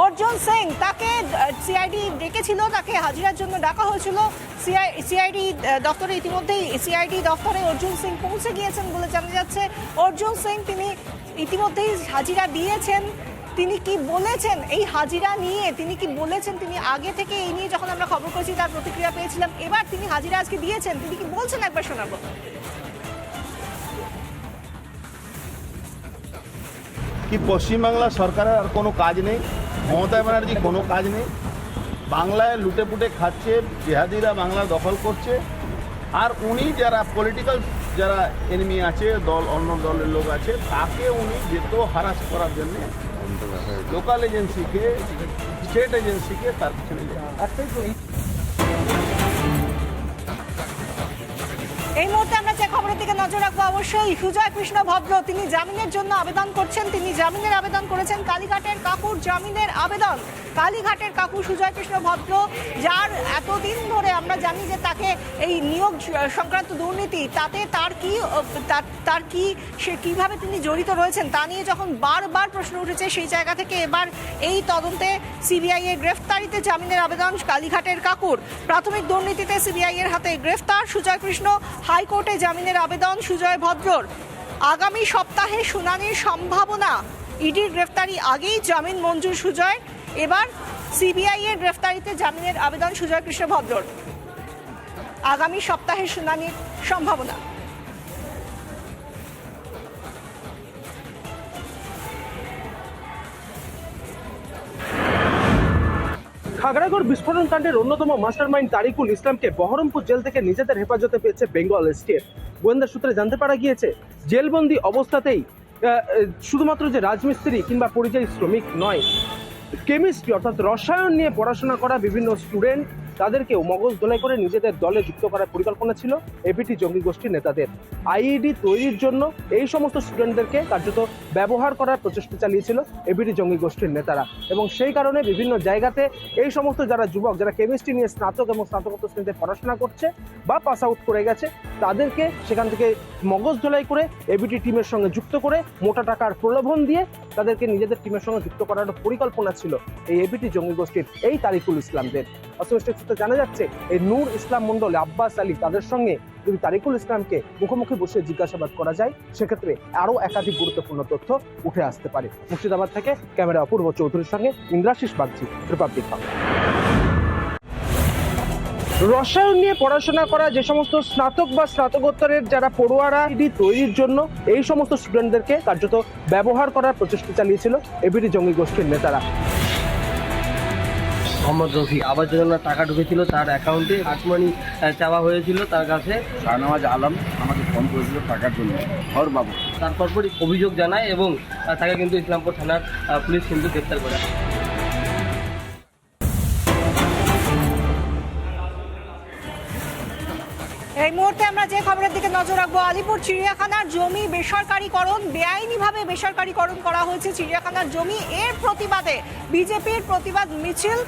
অর্জুন সিং, তাকে সিআইডি ডেকেছিল, তাকে হাজিরার জন্য ডাকা হয়েছিল। সিআইডি দপ্তরে ইতিমধ্যেই সিআইডি দপ্তরে অর্জুন সিং পৌঁছে গিয়েছেন বলে জানা যাচ্ছে। অর্জুন সিং, তিনি ইতিমধ্যেই হাজিরা দিয়েছেন। তিনি কি বলেছেন এই হাজিরা নিয়ে? তিনি কি বলেছেন? তিনি আগে থেকে এই নিয়ে যখন আমরা খবর করেছি, তার প্রতিক্রিয়া পেয়েছিলাম। এবার তিনি হাজিরা আজকে দিয়েছেন। তিনি কি বলছেন একবার শোনাবো? কি পশ্চিমবাংলা সরকারের আর কোনো কাজ নেই? মমতা ব্যানার্জি কোনো কাজ নেই বাংলায় লুটেপুটে খাচ্ছে, জেহাদিরা বাংলা দখল করছে আর উনি যারা পলিটিক্যাল যারা এনিমি আছে, দল, অন্য দলের লোক আছে, তাকে উনি যেত হারাস করার জন্য লোকাল এজেন্সিকে স্টেট এজেন্সিকে তার পিছনে যায়। এই মুহূর্তে আমরা যে খবরের দিকে নজর রাখব অবশ্যই। সুজয় কৃষ্ণ ভদ্র, তিনি জামিনের জন্য আবেদন করছেন। তিনি জামিনের আবেদন করেছেন কালীঘাটের কাকুর জামিনের আবেদন। কালীঘাটের কাকু সুজয় কৃষ্ণ ভদ্র, যার এতদিন ধরে আমরা জানি যে তাকে এই নিয়োগ সংক্রান্ত দুর্নীতি, তাতে তার কি তার- কি, সে কীভাবে তিনি জড়িত রয়েছেন তা নিয়ে যখন বারবার প্রশ্ন উঠেছে, সেই জায়গা থেকে এবার এই তদন্তে সিবিআই এর গ্রেফতারিতে জামিনের আবেদন কালীঘাটের কাকুর। প্রাথমিক দুর্নীতিতে সিবিআই এর হাতে গ্রেফতার সুজয় কৃষ্ণ হাইকোর্টে জামিনের আবেদন, সুজয় ভদ্রর। আগামী সপ্তাহে শুনানির সম্ভাবনা। ইডির গ্রেফতারি আগেই জামিন মঞ্জুর, সুজয়। এবার সিবিআই এর গ্রেফতারিতে জামিনের আবেদন, সুজয় কৃষ্ণ ভদ্রর। আগামী সপ্তাহে শুনানির সম্ভাবনা। খাগড়াগড় বিস্ফোরণ কাণ্ডের অন্যতম মাস্টারমাইন্ড তারিকুল ইসলামকে বহরমপুর জেল থেকে নিজেদের হেফাজতে পেয়েছে বেঙ্গল স্টেট গোয়েন্দা সূত্রে জানতে পারা গিয়েছে, জেলবন্দি অবস্থাতেই শুধুমাত্র যে রাজমিস্ত্রি কিংবা পরিযায়ী শ্রমিক নয়, কেমিস্ট্রি অর্থাৎ রসায়ন নিয়ে পড়াশোনা করা বিভিন্ন স্টুডেন্ট তাদেরকেও মগজ দোলাই করে নিজেদের দলে যুক্ত করার পরিকল্পনা ছিল এবিটি জঙ্গি গোষ্ঠীর নেতাদের। আইইডি তৈরির জন্য এই সমস্ত স্টুডেন্টদেরকে কার্যত ব্যবহার করার প্রচেষ্টা চালিয়েছিল এবিটি জঙ্গি গোষ্ঠীর নেতারা। এবং সেই কারণে বিভিন্ন জায়গাতে এই সমস্ত যারা যুবক, যারা কেমিস্ট্রি নিয়ে স্নাতক এবং স্নাতকোত্তর শ্রেণীতে পড়াশোনা করছে বা পাস আউট করে গেছে, তাদেরকে সেখান থেকে মগজ ধোলাই করে এবিটি টিমের সঙ্গে যুক্ত করে মোটা টাকার প্রলোভন দিয়ে তাদেরকে নিজেদের টিমের সঙ্গে যুক্ত করার পরিকল্পনা ছিল এই এবিটি জঙ্গি গোষ্ঠীর এই তারিকুল ইসলামদের। সূত্রে জানা যাচ্ছে, এই নূর ইসলাম মন্ডল আব্বাস আলী তাদের সঙ্গে যদি তারিকুল ইসলামকে মুখোমুখি বসে জিজ্ঞাসাবাদ করা যায়, সেক্ষেত্রে আরও একাধিক গুরুত্বপূর্ণ তথ্য উঠে আসতে পারে। মুর্শিদাবাদ থেকে ক্যামেরা অপূর্ব চৌধুরীর সঙ্গে ইন্দ্রাশিস বাগচি রিপাবলিক বাংলা রসায়ন নিয়ে পড়াশোনা করা যে সমস্ত স্নাতক বা স্নাতকোত্তরের যারা পড়ুয়ারা এটি তৈরির জন্য, এই সমস্ত স্টুডেন্টদেরকে কার্যত ব্যবহার করার প্রচেষ্টা চালিয়েছিল এবিডি জঙ্গি গোষ্ঠীর নেতারা। মোহাম্মদ রফি আবাস যোজনার টাকা ঢুকেছিল তার অ্যাকাউন্টে আটমানি চাওয়া হয়েছিল তার কাছে। শাহনওয়াজ আলম আমাকে ফোন করেছিল টাকার জন্য। হর বাবু। তারপর পরই অভিযোগ জানায় এবং তাকে কিন্তু ইসলামপুর থানার পুলিশ কিন্তু গ্রেপ্তার করে। এই মুহূর্তে আমরা যে খবরের দিকে নজর রাখব আলিপুর চিড়িয়াখানার জমি বেসরকারীকরণ বেআইনিভাবে বেসরকারীকরণ করা হয়েছে। চিড়িয়াখানার জমি এর প্রতিবাদে বিজেপির প্রতিবাদ মিছিল।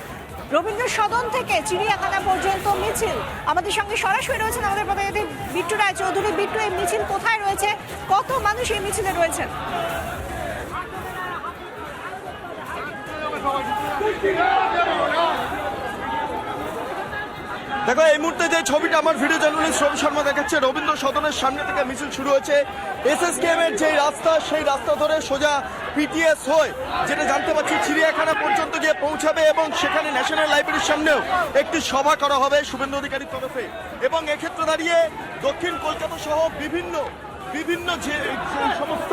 রবীন্দ্র সদন থেকে চিড়িয়াখানা পর্যন্ত মিছিল। আমাদের সঙ্গে সরাসরি রয়েছেন আমাদের প্রতিনিধি বিট্টু রায় চৌধুরী। বিট্টু, এই মিছিল কোথায় রয়েছে? কত মানুষ এই মিছিলে রয়েছেন? দেখো, এই মুহূর্তে যে ছবিটা আমার ভিডিও জার্নালিস্ট রবি শর্মা দেখাচ্ছে, রবীন্দ্র সদনের সামনে থেকে মিছিল শুরু হয়েছে। এসএসকেএম এর যে রাস্তা, সেই রাস্তা ধরে সোজা পিটিএস হয়ে, যেটা জানতে পারছি চিড়িয়াখানা পর্যন্ত গিয়ে পৌঁছাবে এবং সেখানে ন্যাশনাল লাইব্রেরির সামনেও একটি সভা করা হবে শুভেন্দু অধিকারীর তরফে। এবং এক্ষেত্রে দাঁড়িয়ে দক্ষিণ কলকাতা সহ বিভিন্ন বিভিন্ন যে সমস্ত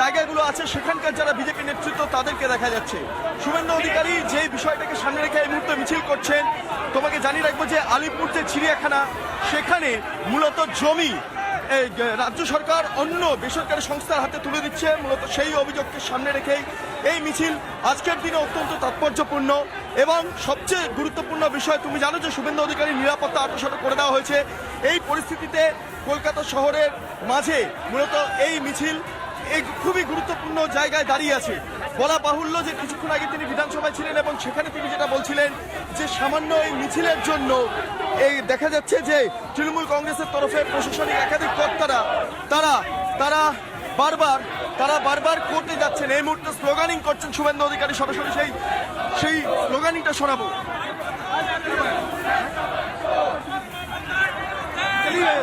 জায়গাগুলো আছে, সেখানকার যারা বিজেপি নেতৃত্ব, তাদেরকে দেখা যাচ্ছে। শুভেন্দু অধিকারী যে বিষয়টাকে সামনে রেখে এই মুহূর্তে মিছিল করছেন, তোমাকে জানিয়ে রাখব যে আলিপুর যে চিড়িয়াখানা, সেখানে মূলত জমি রাজ্য সরকার অন্য বেসরকারি সংস্থার হাতে তুলে দিচ্ছে। মূলত সেই অভিযোগকে সামনে রেখেই এই মিছিল আজকের দিনে অত্যন্ত তাৎপর্যপূর্ণ এবং সবচেয়ে গুরুত্বপূর্ণ বিষয়, তুমি জানো যে শুভেন্দু অধিকারী নিরাপত্তা আত্মসাত করে দেওয়া হয়েছে। এই পরিস্থিতিতে কলকাতা শহরের মাঝে মূলত এই মিছিল এই খুবই গুরুত্বপূর্ণ জায়গায় দাঁড়িয়ে আছে। বলা বাহুল্য যে কিছুক্ষণ আগে তিনি বিধানসভায় ছিলেন এবং সেখানে তিনি যেটা বলছিলেন যে সামান্য এই মিছিলের জন্য এই দেখা যাচ্ছে যে তৃণমূল কংগ্রেসের তরফে প্রশাসনিক একাধিক কর্তারা, তারা তারা বারবার তারা বারবার করতে যাচ্ছেন। এই মুহূর্তে স্লোগানিং করছেন শুভেন্দু অধিকারী, সরাসরি সেই সেই স্লোগানিংটা শোনাবো।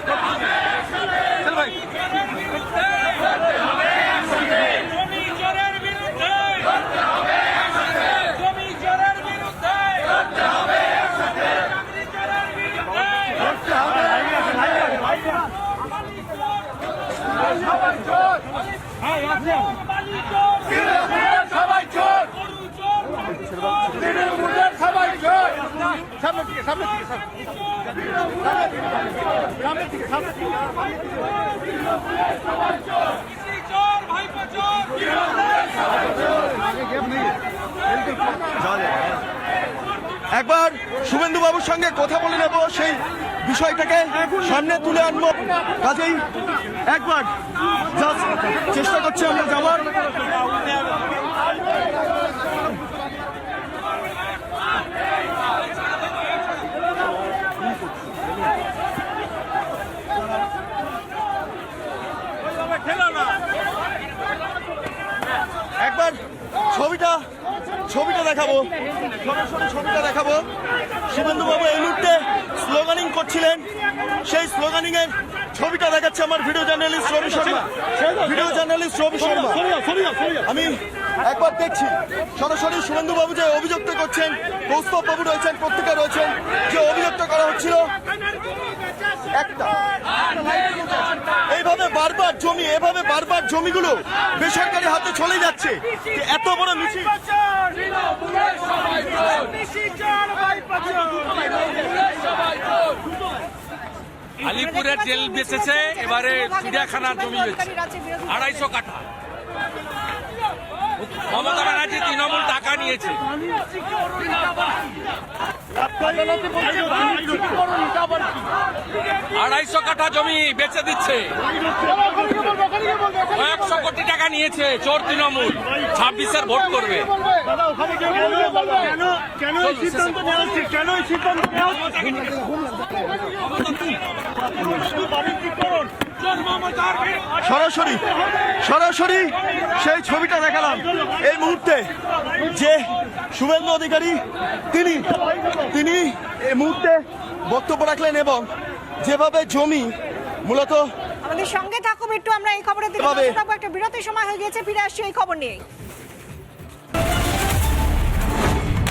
চল সামনে থেকে সামনে থেকে চোর একবার শুভেন্দু বাবুর সঙ্গে কথা বলে নেব, সেই বিষয়টাকে সামনে তুলে আনব। কাজেই একবার চেষ্টা করছি আমরা যাওয়ার একবার ছবিটা ছবিটা দেখাবো সরাসরি ছবিটা দেখাবো। শুভেন্দু বাবু এই মুহূর্তে স্লোগানিং করছিলেন। সেই স্লোগানিং এর ছবিটা দেখাচ্ছে আমার video journalist Rabi Sharma. Video journalist Rabi Sharma. আমি একবার দেখছি সরাসরি শুভেন্দু বাবু যে অভিযুক্ত করছেন কৌস্তব বাবু রয়েছেন প্রত্যেকে রয়েছেন যে অভিযুক্ত করা হচ্ছিল একটা। বারবার জমি এভাবে বারবার জমিগুলো বেসরকারি হাতে চলে যাচ্ছে। এত বড় মিছিল। আলিপুরের জেল বেঁচেছে এবারে চিড়িয়াখানার জমি বেচছে। আড়াইশো কাঠা। মমতা ব্যানার্জি তৃণমূল টাকা নিয়েছে। আড়াইশো কাঠা জমি বেচে দিচ্ছে। কয়েকশো কোটি টাকা নিয়েছে চোর তৃণমূল। ছাব্বিশের ভোট করবে। সরাসরি সরাসরি সেই ছবিটা দেখালাম। এই মুহূর্তে যে শুভেন্দু অধিকারী তিনি তিনি এই মুহূর্তে বক্তব্য রাখলেন এবং যেভাবে জমি মূলত আমাদের সঙ্গে থাকুন একটু আমরা এই খবরের দিকে একটা বিরতির সময় হয়ে গেছে ফিরে আসছি এই খবর নিয়ে